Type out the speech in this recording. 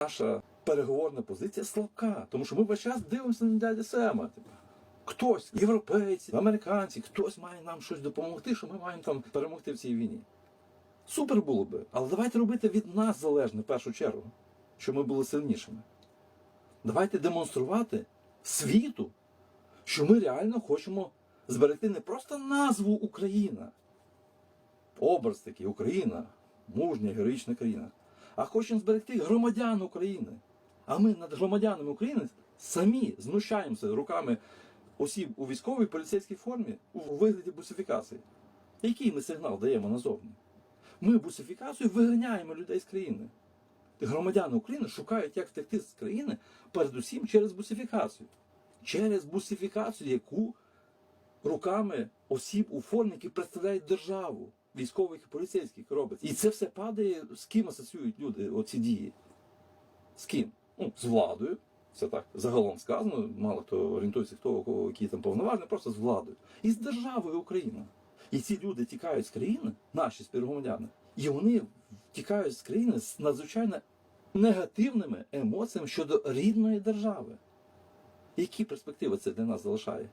наша переговорна позиція слабка, тому що ми весь час дивимося на дядя Сема. Типу. Хтось, європейці, американці, хтось має нам щось допомогти, що ми маємо там перемогти в цій війні. Супер було би. Але давайте робити від нас залежне в першу чергу, щоб ми були сильнішими. Давайте демонструвати світу, що ми реально хочемо зберегти не просто назву Україна, образ такий Україна, мужня, героїчна країна, а хочемо зберегти громадян України. А ми над громадянами України самі знущаємося руками осіб у військовій поліцейській формі у вигляді бусифікації. Який ми сигнал даємо назовні? Ми бусифікацією виганяємо людей з країни. Громадяни України шукають, як втекти з країни, передусім через бусифікацію. Через бусифікацію, яку руками осіб у формі, які представляють державу, військових і поліцейських робить. І це все падає, з ким асоціюють люди оці дії. З ким? Ну, з владою. Це так загалом сказано, мало хто орієнтується, хто кого які там повноваження, просто з владою. І з державою Україна. І ці люди тікають з країни, наші співгромадяни, і вони тікають з країни з надзвичайно негативними емоціями щодо рідної держави. Які перспективи це для нас залишає?